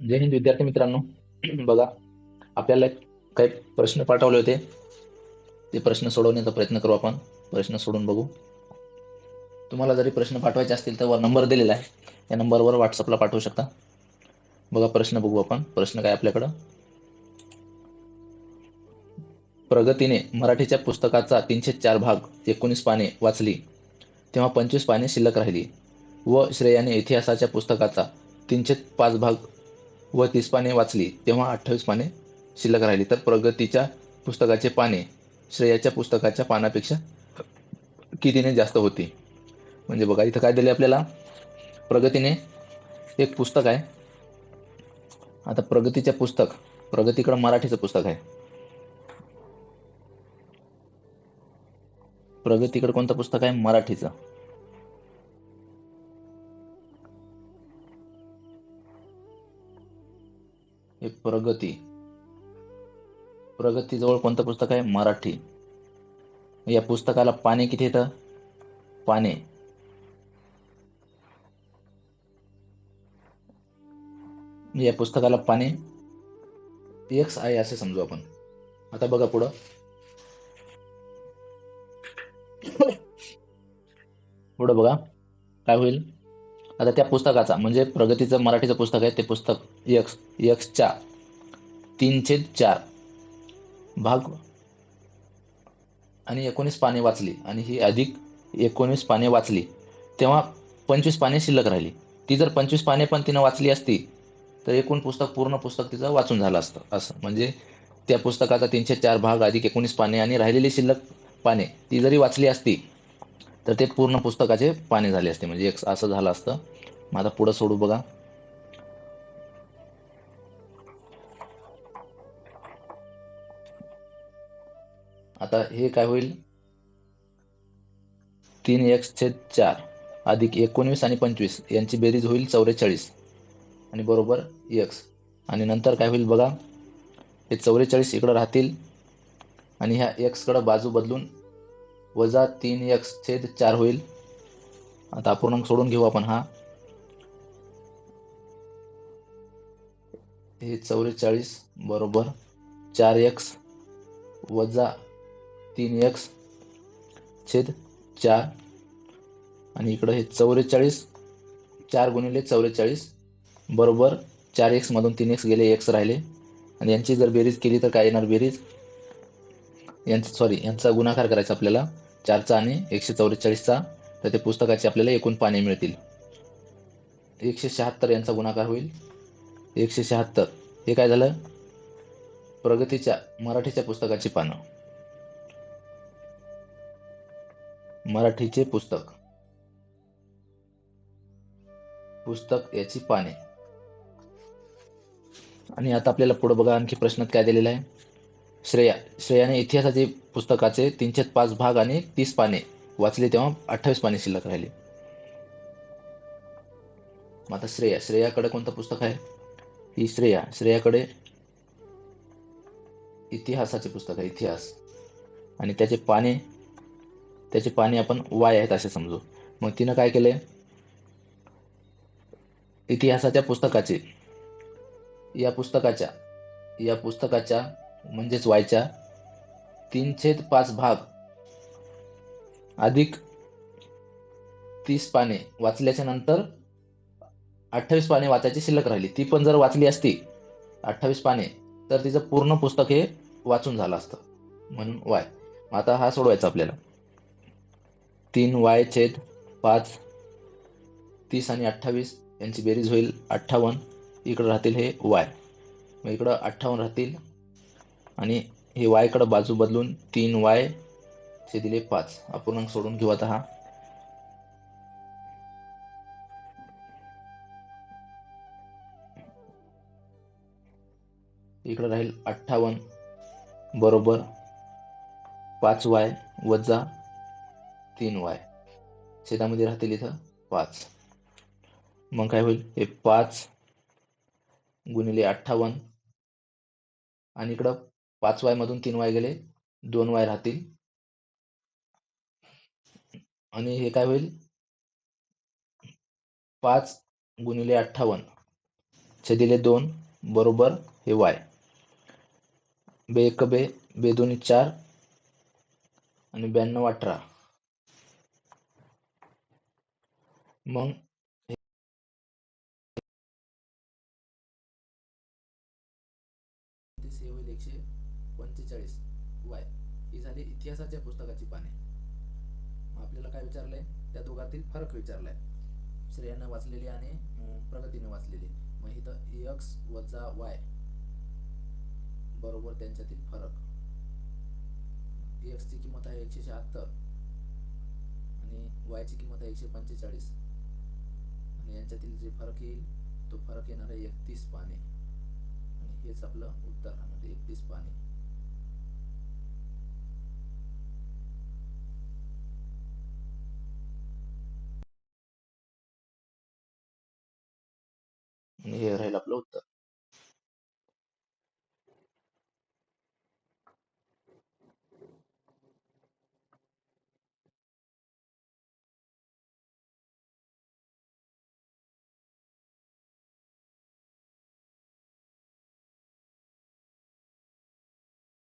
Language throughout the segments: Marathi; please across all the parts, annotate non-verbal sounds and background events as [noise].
जय हिंद विद्यार्थी मित्रांनो [clears throat] बघा आपल्याला काही प्रश्न पाठवले होते. ते प्रश्न सोडवण्याचा प्रयत्न करू आपण. प्रश्न सोडून बघू. तुम्हाला जरी प्रश्न पाठवायचे असतील तर वर नंबर दिलेला आहे. या नंबरवर व्हॉट्सअपला पाठवू शकता. बघा प्रश्न बघू आपण. प्रश्न काय आपल्याकडं? प्रगतीने मराठीच्या पुस्तकाचा तीनशे चार भाग एकोणीस पाने वाचली. तेव्हा पंचवीस पाने शिल्लक राहिली. व श्रेयाने इतिहासाच्या पुस्तकाचा तीनशे पाच भाग व तीस पाने वाचली तेव्हा अठ्ठावीस पाने शिल्लक राहिली. तर प्रगतीच्या पुस्तकाचे पाने श्रेयाच्या पुस्तकाच्या पानापेक्षा कितीने जास्त होती? म्हणजे बघा इथं काय दिले आपल्याला? प्रगतीने एक पुस्तक आहे. आता प्रगतीचे पुस्तक प्रगतीकडं मराठीचं पुस्तक आहे. प्रगतीकडे कोणतं पुस्तक आहे? मराठीचं. प्रगती. प्रगतीजवळ कोणतं पुस्तक आहे? मराठी. या पुस्तकाला पाने किती येतं पाने. या पुस्तकाला पाने. एक्स आहे असे समजू आपण. आता बघा पुढं. पुढं बघा. काय होईल? आता त्या पुस्तकाचा म्हणजे प्रगतीचं मराठीचं पुस्तक आहे ते पुस्तक यक्स यक्सच्या तीनशे चार. भाग आणि एकोणीस पाने वाचली आणि ही अधिक एकोणीस पाने वाचली. तेव्हा पंचवीस पाने शिल्लक राहिली. ती जर पंचवीस पाने पण तिनं वाचली असती तर एकूण पुस्तक पूर्ण पुस्तक तिचं वाचून झालं असतं. असं म्हणजे त्या पुस्तकाचा तीनशे चार भाग अधिक एकोणीस पाने आणि राहिलेली शिल्लक पाने ती जरी वाचली असती तर ते पूर्ण पुस्तकाचे पाने झाले असते. म्हणजे एक असं झालं असतं. मग आता पुढं सोडू बघा. आता हे काय होईल? तीन एक्स छेद चार अधिक एकोणवीस आणि पंचवीस यांची बेरीज होईल चौवेचाळीस आणि बरोबर एक्स आणि नंतर काय होईल बघा? हे चौवेचाळीस इकडं राहतील. आणि ह्या एक्सकडं बाजू बदलून वजा तीन एक्स छेद चार होईल. आता अपूर्णांक सोडून घेऊ आपण हा. हे चौवेचाळीस बरोबर चार एक्स वजा तीन एक्स छेद चार. आणि इकडं हे चौवेचाळीस चार गुणिले चौवेचाळीस बरोबर चार एक्समधून तीन एक्स गेले एक्स राहिले. आणि यांची जर बेरीज केली तर काय येणार बेरीज? यांचा सॉरी यांचा गुणाकार करायचा आपल्याला चारचा आणि एकशे चौवेचाळीसचा तर ते पुस्तकाचे आपल्याला एकूण पाने मिळतील. एकशे शहात्तर यांचा गुणाकार होईल. एकशे शहात्तर. हे काय झालं? प्रगतीच्या मराठीच्या पुस्तकाची पानं. मराठीचे पुस्तक. पुस्तक याची पाने. आणि आता आपल्याला पुढे बघा आणखी प्रश्नात काय दिलेला आहे. श्रेया श्रेयाने इतिहासाचे पुस्तकाचे तीनशे पाच भाग आणि तीस पाने वाचले तेव्हा अठ्ठावीस पाने शिल्लक राहिली. मग आता श्रेया श्रेयाकडे कोणतं पुस्तक आहे? ही श्रेया श्रेयाकडे इतिहासाचे पुस्तक आहे इतिहास. आणि त्याचे पाने त्याचे पाने आपण वाय आहेत असे समजू. मग तिनं काय केले इतिहासाच्या पुस्तकाचे या पुस्तकाच्या या पुस्तकाच्या म्हणजेच वायच्या तीनशे पाच भाग अधिक तीस पाने वाचल्याच्या नंतर अठ्ठावीस पाने वाचायची शिल्लक राहिली. ती पण जर वाचली असती अठ्ठावीस पाने तर तिचं पूर्ण पुस्तक हे वाचून झालं असतं. म्हणून वाय. आता हा सोडवायचा आपल्याला. तीन वाय छेद पाच तीस आणि अठ्ठावीस यांची बेरीज होईल अठ्ठावन्न. इकडं राहतील हे वाय. मग इकडं अठ्ठावन्न राहतील आणि हे वायकडं बाजू बदलून तीन वाय चे दिले पाच. अपूर्णांक सोडून घेऊ आता हा. इकडं राहील अठ्ठावन्न बरोबर पाच वाय वजा तीन वाय. छेदामध्ये राहतील इथं पाच. मग काय होईल? हे पाच गुणिले अठ्ठावन्न. आणि इकडं पाच वाय मधून तीन वाय गेले दोन वाय राहतील. आणि हे काय होईल? पाच गुणिले अठ्ठावन्न. छेदिले दोन बरोबर हे वाय. बे एक बे बे दोन्ही चार. आणि ब्याण्णव अठरा. मग तीस होईल एकशे पंचेचाळीस. वाय ही झाली इतिहासाच्या पुस्तकाची पाने. मग आपल्याला काय विचारलंय? त्या दोघातील फरक विचारलाय. श्रेयानं वाचलेली आणि प्रगतीने वाचलेली. मग इथं एक्स वजा वाय बरोबर त्यांच्यातील फरक. एक्सची किंमत आहे एकशे शहात्तर आणि वायची किंमत आहे एकशे पंचेचाळीस. आणि यांच्यातील जे फरक येईल तो फरक येणार आहे एकतीस पाने. आणि हेच आपलं उत्तर राहणार आहे एकतीस पाने. आणि हे राहील आपलं उत्तर.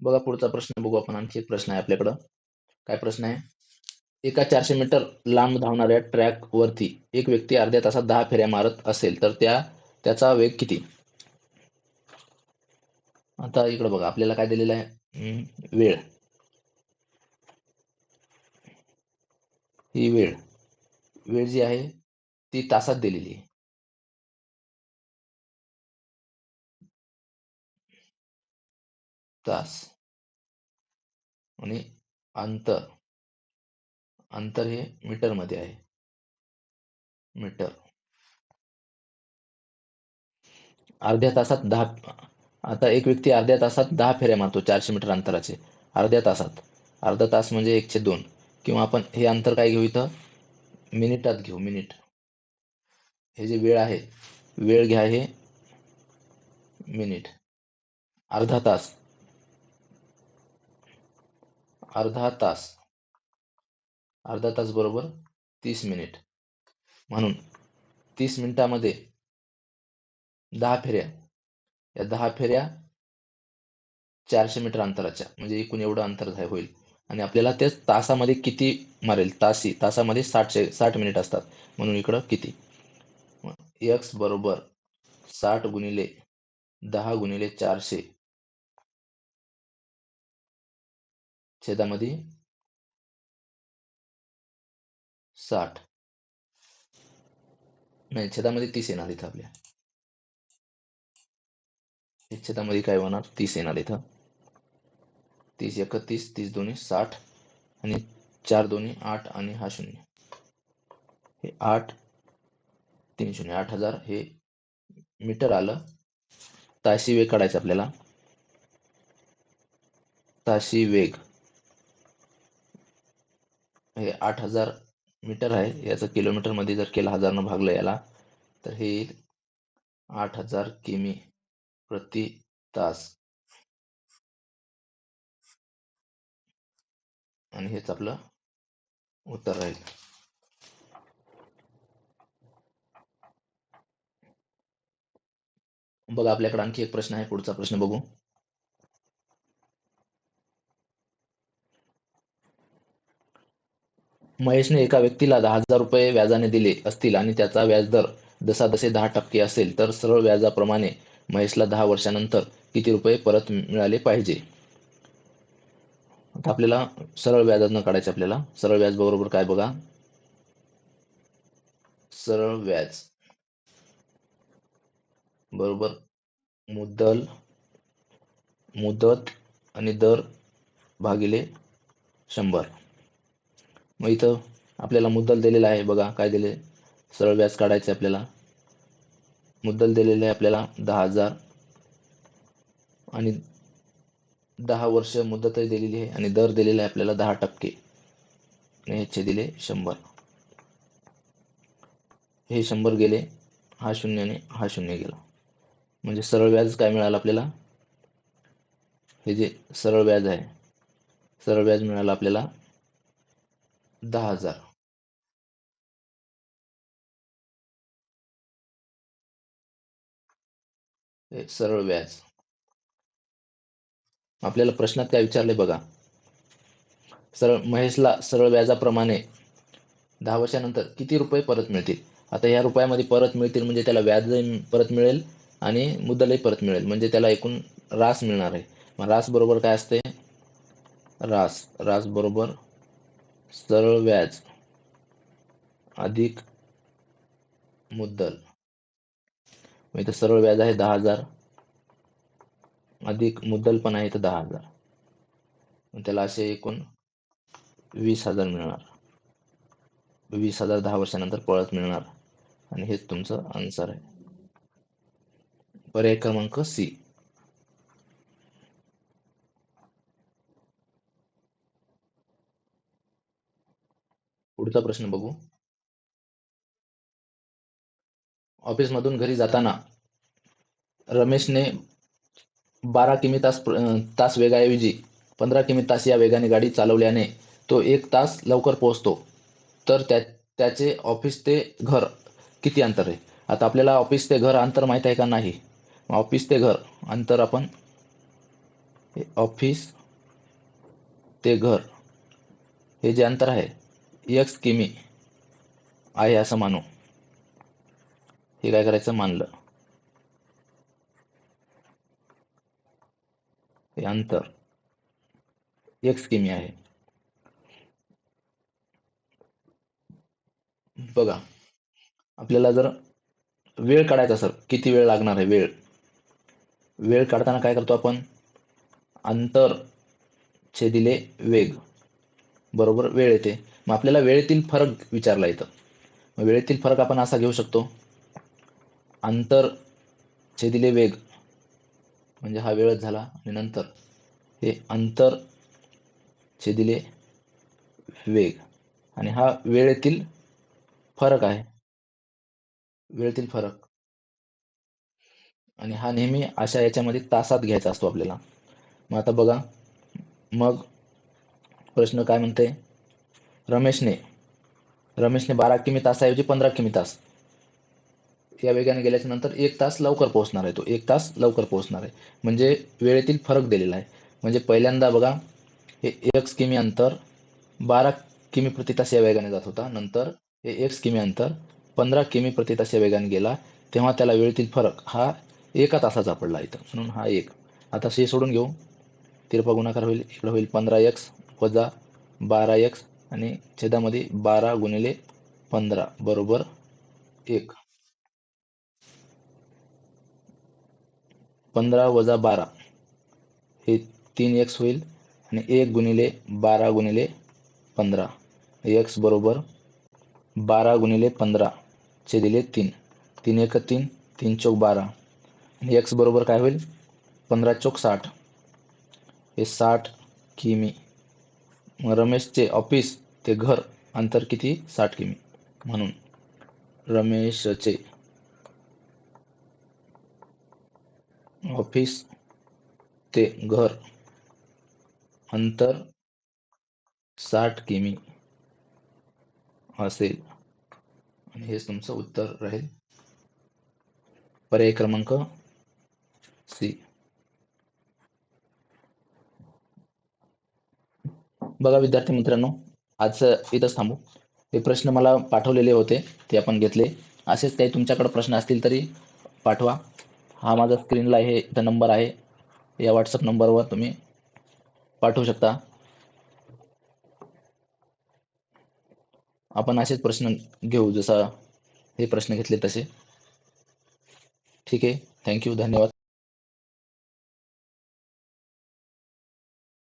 बघा पुढचा प्रश्न बघू आपण. आणखी एक प्रश्न आहे आपल्याकडं. काय प्रश्न आहे? एका चारशे मीटर लांब धावणाऱ्या ट्रॅक वरती एक व्यक्ती अर्ध्या तासात दहा फेऱ्या मारत असेल तर त्या त्याचा वेग किती? आता इकडं बघा आपल्याला काय दिलेलं आहे? वेळ. ही वेळ. वेळ जी आहे ती तासात दिलेली आहे. तास आणि अंतर अंतर हे मीटरमध्ये आहे. मीटर. अर्ध्या तासात दहा आता एक व्यक्ती अर्ध्या तासात दहा फेऱ्या मारतो चारशे मीटर अंतराचे. अर्ध्या तासात. अर्धा तास म्हणजे एकशे दोन. किंवा आपण हे अंतर काय घेऊ इथं? मिनिटात घेऊ मिनिट. हे जे वेळ आहे वेळ घ्या हे मिनिट. अर्धा तास. अर्धा तास. अर्धा तास बरोबर तीस मिनिट. म्हणून तीस मिनिटामध्ये दहा फेऱ्या. या दहा फेऱ्या चारशे मीटर अंतराच्या म्हणजे एकूण एवढं अंतर होईल. आणि आपल्याला ते तासामध्ये किती मारेल? तासी तासामध्ये साठशे साठ मिनिट असतात. म्हणून इकडं किती? एक्स बरोबर साठ गुणिले दहा गुणिले चारशे. छेदामध्ये साठ. नाही छेदामध्ये तीस येणार इथं आपल्या. हे छेदामध्ये काय होणार? तीस येणार इथं. तीस एकतीस तीस दोन्ही साठ आणि चार दोन्ही आठ आणि हा शून्य. हे आठ तीन शून्य. आठ हजार हे मीटर आलं. ताशी वेग काढायचा आपल्याला. ताशी वेग. हे आठ हजार मीटर आहे. याचं किलोमीटरमध्ये जर केलं हजारनं भागलं याला तर हे येईल आठ हजार किमी प्रति तास. आणि हेच आपलं उत्तर राहील. बघा आपल्याकडे आणखी एक प्रश्न आहे. पुढचा प्रश्न बघू. महेशने एका व्यक्तीला दहा हजार रुपये व्याजाने दिले असतील आणि त्याचा व्याजदर जसाजसे दहा टक्के असेल तर सरळ व्याजाप्रमाणे महेशला दहा वर्षानंतर किती रुपये परत मिळाले पाहिजे? आता आपल्याला सरळ व्याजानं काढायचे आपल्याला. सरळ व्याज बरोबर काय बघा? सरळ व्याज. बरोबर. मुद्दल मुदत आणि दर भागिले शंभर. मग इथं आपल्याला मुद्दल दिलेला आहे बघा काय दिले? सरळ व्याज काढायचे आपल्याला. मुद्दल दिलेले आहे आपल्याला दहा हजार. आणि दहा वर्ष मुदतही दिलेली आहे आणि दर दिलेला आहे आपल्याला दहा टक्के. आणि ह्याचे दिले शंभर. हे शंभर गेले हा शून्याने हा शून्य गेला. म्हणजे सरळ व्याज काय मिळालं आपल्याला? हे जे सरळ व्याज आहे सरळ व्याज मिळालं आपल्याला दहा हजार. सरळ व्याज. आपल्याला प्रश्नात काय विचारले बघा. सरळ महेशला सरळ व्याजाप्रमाणे दहा वर्षानंतर किती रुपये परत मिळतील? आता या रुपयामध्ये परत मिळतील म्हणजे त्याला व्याजही परत मिळेल आणि मुद्दलही परत मिळेल. म्हणजे त्याला एकूण रास मिळणार आहे. मग रास बरोबर काय असते? रास. रास बरोबर सरळ व्याज. अधिक मुद्दल. मग इथं सरळ व्याज आहे दहा हजार. अधिक मुद्दल पण आहे इथं दहा हजार. त्याला असे एकूण वीस हजार मिळणार. वीस हजार दहा वर्षानंतर परत मिळणार. आणि हेच तुमचं आन्सर आहे. पर्याय क्रमांक सी पुढचा प्रश्न बघू. ऑफिसमधून घरी जाताना रमेशने बारा किमी तास तास वेगाऐवजी पंधरा किमी तास या वेगाने गाडी चालवल्याने तो एक तास लवकर पोहोचतो. तर त्या त्याचे ऑफिस ते घर किती अंतर आहे? आता आपल्याला ऑफिस ते घर अंतर माहीत आहे का? नाही. ऑफिस ते घर अंतर आपण ऑफिस ते घर हे जे अंतर आहे एक्स किमी आहे असं मानू. हे काय करायचं? मानलं. हे अंतर. एक्स किमी आहे. बघा. आपल्याला जर वेळ काढायचा सर किती वेळ लागणार आहे वेळ? वेळ काढताना काय करतो आपण? अंतर छेदिले वेग. बरोबर? वेळ येते. मग आपल्याला वेळेतील फरक विचारला इथं. मग वेळेतील फरक आपण असा घेऊ शकतो. अंतर छेदिले वेग म्हणजे हा वेळच झाला आणि नंतर हे अंतर छेदिले वेग आणि हा वेळेतील फरक आहे. वेळेतील फरक. आणि हा नेहमी अशा याच्यामध्ये तासात घ्यायचा असतो आपल्याला. मग आता बघा. मग प्रश्न काय म्हणते? रमेशने रमेशने बारा किमी तासाऐवजी पंधरा किमी तास. या वेगाने गेल्याच्यानंतर एक तास लवकर पोहोचणार आहे तो. एक तास लवकर पोहोचणार आहे. म्हणजे वेळेतील फरक दिलेला आहे. म्हणजे पहिल्यांदा बघा हे एक किमी अंतर बारा किमी प्रति तास या वेगाने जात होता. नंतर हे एक किमी अंतर पंधरा किमी प्रति तास या वेगाने गेला. तेव्हा त्याला वेळेतील फरक हा एका तासाचा पडला इथं. म्हणून हा एक. आता हे सोडून घेऊ. तिरपा गुणाकार होईल. इकडं होईल पंधरा एक्स वजा बारा एक्स आणि छेदामध्ये बारा गुणिले पंधरा बरोबर एक. पंधरा वजा बारा हे तीन एक्स होईल आणि एक गुणिले बारा गुणिले पंधरा. एक्स बरोबर बारा गुणिले पंधरा छेदिले तीन. तीन एक तीन तीन चौक बारा. आणि एक्स बरोबर काय होईल? पंधरा चौक साठ. हे साठ किमी. रमेशचे ऑफिस ते घर अंतर किती? साठ किमी. म्हणून रमेशचे ऑफिस ते घर अंतर साठ किमी असेल. आणि हेच तुमचं उत्तर राहील. पर्याय क्रमांक सी. बघा विद्यार्थी मित्रांनो आज इथंच थांबू. हे प्रश्न मला पाठवलेले होते ते आपण घेतले. असेच काही तुमच्याकडे प्रश्न असतील तरी पाठवा. हा माझा स्क्रीनला हे इथं नंबर आहे. या व्हॉट्सअप नंबरवर तुम्ही पाठवू शकता. आपण असेच प्रश्न घेऊ जसा हे प्रश्न घेतले तसे. ठीक आहे. थँक्यू धन्यवाद.